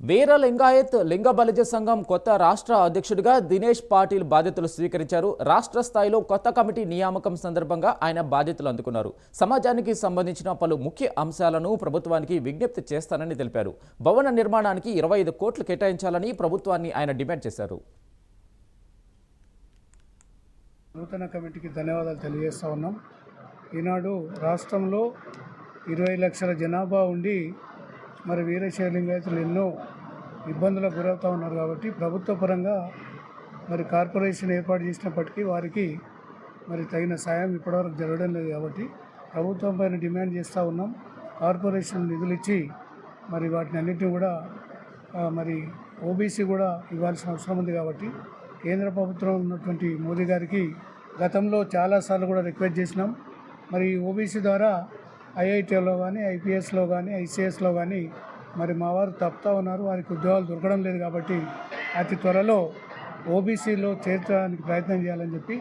వీర లింగాయత్ లింగ బలిజ సంఘం కొత్త రాష్ట్ర అధ్యక్షుడిగా దినేష్ పాటిల్ బాధ్యతలు స్వీకరించారు. రాష్ట్ర స్థాయిలో కొత్త కమిటీ నియామకం సందర్భంగా ఆయన బాధ్యతలు అందుకున్నారు. సమాజానికి సంబంధించిన పలు ముఖ్య అంశాలను ప్రభుత్వానికి విజ్ఞప్తి చేస్తానని తెలిపారు. భవన నిర్మాణానికి ఇరవై ఐదు కోట్లు కేటాయించాలని ప్రభుత్వాన్ని ఆయన డిమాండ్ చేశారు. నూతన కమిటీకి ధన్యవాదాలు తెలియజేస్తా ఉన్నాం. ఈనాడు రాష్ట్రంలో ఇరవై లక్షల జనాభా ఉండి మరి వీరశైలింగాయతులు ఎన్నో ఇబ్బందులకు గురవుతూ ఉన్నారు కాబట్టి ప్రభుత్వ పరంగా మరి కార్పొరేషన్ ఏర్పాటు చేసినప్పటికీ వారికి మరి తగిన సాయం ఇప్పటివరకు జరగడం లేదు కాబట్టి ప్రభుత్వం పైన డిమాండ్ చేస్తూ ఉన్నాం. కార్పొరేషన్ నిధులు ఇచ్చి మరి వాటిని అన్నింటినీ కూడా మరి ఓబీసీ కూడా ఇవ్వాల్సిన అవసరం ఉంది కాబట్టి కేంద్ర ప్రభుత్వం ఉన్నటువంటి మోదీ గారికి గతంలో చాలాసార్లు కూడా రిక్వెస్ట్ చేసినాం. మరి ఓబీసీ ద్వారా ఐఐటీలో కానీ ఐపీఎస్లో కానీ ఐసీఎస్లో కానీ మరి మా వారు తప్పుతూ ఉన్నారు. వారికి ఉద్యోగాలు దొరకడం లేదు కాబట్టి అతి త్వరలో ఓబీసీలో చేర్చడానికి ప్రయత్నం చేయాలని చెప్పి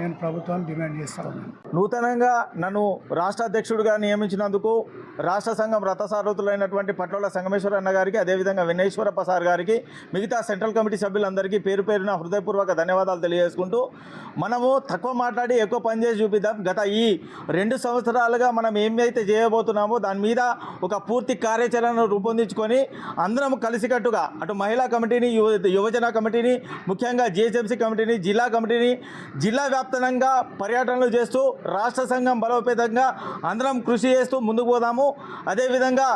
నేను ప్రభుత్వాన్ని డిమాండ్ చేస్తా ఉన్నాను. నూతనంగా నన్ను రాష్ట్ర అధ్యక్షుడిగా నియమించినందుకు రాష్ట్ర సంఘం రథసారథులైనటువంటి పట్లోల సంగమేశ్వర అన్న గారికి అదేవిధంగా వినేశ్వరప్ప సార్ గారికి మిగతా సెంట్రల్ కమిటీ సభ్యులందరికీ పేరు పేరున హృదయపూర్వక ధన్యవాదాలు తెలియజేసుకుంటూ మనము తక్కువ మాట్లాడి ఎక్కువ పనిచేసి చూపిద్దాం. గత ఈ రెండు సంవత్సరాలుగా మనం ఏమైతే చేయబోతున్నామో దాని మీద ఒక పూర్తి కార్యాచరణను రూపొందించుకొని అందరం కలిసికట్టుగా అటు మహిళా కమిటీని యువ యువజన కమిటీని ముఖ్యంగా జిహెచ్ఎంసీ కమిటీని జిల్లా కమిటీని జిల్లా వ్యాప్తంగా పర్యటనలు చేస్తూ రాష్ట్ర సంఘం బలోపేతంగా అందరం కృషి చేస్తూ ముందుకు పోదాము. అదేవిధంగా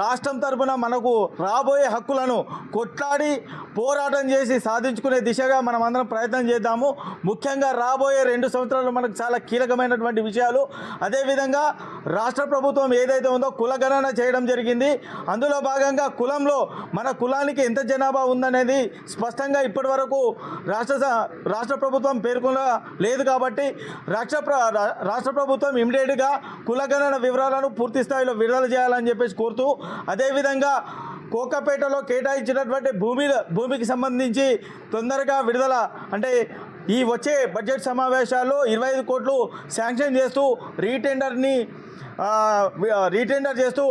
రాష్ట్రం తరపున మనకు రాబోయే హక్కులను కొట్లాడి పోరాటం చేసి సాధించుకునే దిశగా మనం అందరం ప్రయత్నం చేద్దాము. ముఖ్యంగా రాబోయే రెండు సంవత్సరాలు మనకు చాలా కీలకమైనటువంటి విషయాలు. అదేవిధంగా రాష్ట్ర ప్రభుత్వం ఏదైతే ఉందో కులగణన చేయడం జరిగింది. అందులో భాగంగా కులంలో మన కులానికి ఎంత జనాభా ఉందనేది స్పష్టంగా ఇప్పటి వరకు రాష్ట్ర రాష్ట్ర ప్రభుత్వం పేర్కొన లేదు కాబట్టి రాష్ట్ర ప్ర- రాష్ట్ర ప్రభుత్వం ఇమీడియట్గా కులగణన వివరాలను పూర్తి స్థాయిలో విడుదల చేయాలని చెప్పేసి కోరుతూ అదేవిధంగా కోకపేటలో కేటాయించినటువంటి భూమి భూమికి సంబంధించి తొందరగా విడుదల అంటే ఈ వచ్చే బడ్జెట్ సమావేశాల్లో ఇరవై ఐదు కోట్లు శాంక్షన్ చేస్తూ రీటెండర్ని రీటెండర్ చేస్తూ